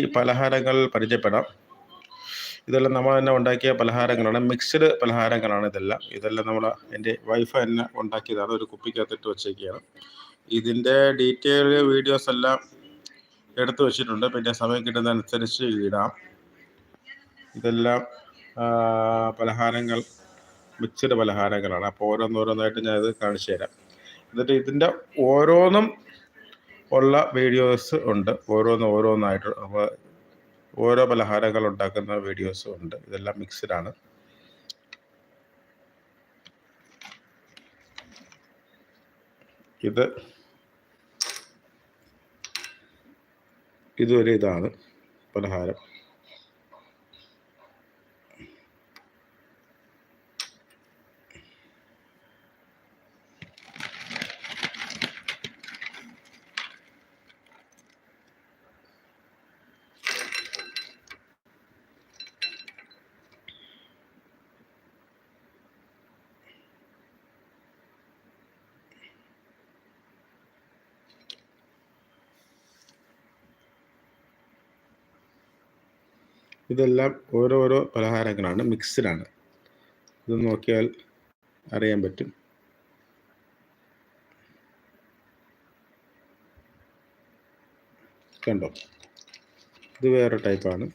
ഈ പലഹാരങ്ങൾ പരിചയപ്പെടാം. ഇതെല്ലാം നമ്മൾ തന്നെ ഉണ്ടാക്കിയ പലഹാരങ്ങളാണ്. മിക്സ്ഡ് പലഹാരങ്ങളാണ് ഇതെല്ലാം. ഇതെല്ലാം നമ്മൾ എന്റെ വൈഫ് തന്നെ ഉണ്ടാക്കിയതാണ്. ഒരു കുപ്പിക്കകത്തിട്ട് വെച്ചേക്കുകയാണ് ഇതിന്റെ ഡീറ്റെയിൽ വീഡിയോസ് എല്ലാം എടുത്തു വെച്ചിട്ടുണ്ട്. പിന്നെ സമയം കിട്ടുന്നതനുസരിച്ച് ഇടാം. ഇതെല്ലാം പലഹാരങ്ങൾ മിക്സ്ഡ് പലഹാരങ്ങളാണ്. അപ്പോൾ ഓരോന്നോരോന്നായിട്ട് ഞാൻ ഇത് കാണിച്ചു തരാം. എന്നിട്ട് ഇതിന്റെ ഓരോന്നും ഉള്ള വീഡിയോസ് ഉണ്ട്. ഓരോന്ന് ഓരോന്നായിട്ട് ഓരോ പലഹാരങ്ങൾ ഉണ്ടാക്കുന്ന വീഡിയോസും ഉണ്ട്. ഇതെല്ലാം മിക്സ്ഡ് ആണ്. ഇത് ഇതൊരു ഇതാണ് പലഹാരം. ഇതെല്ലാം ഓരോരോ പലഹാരങ്ങളാണ് മിക്സ്ഡാണ് ഇത് നോക്കിയാൽ അറിയാൻ പറ്റും. കണ്ടോ? ഇത് വേറെ ടൈപ്പാണ്.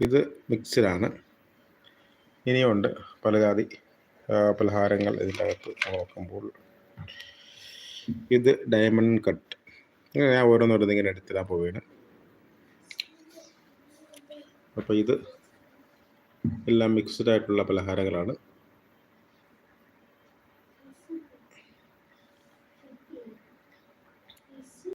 ഇത് മിക്സ്ഡാണ് ഇനിയുണ്ട് പലജാതി ജാതി പലഹാരങ്ങൾ ഇതിനകത്ത് നോക്കുമ്പോൾ. ഇത് ഡയമണ്ട് കട്ട് ഞാൻ ഓരോന്നോരോന്ന് ഇങ്ങനെ എടുത്തിടാൻ പോവുകയാണ്. അപ്പോൾ ഇത് എല്ലാം മിക്സ്ഡ് ആയിട്ടുള്ള പലഹാരങ്ങളാണ്.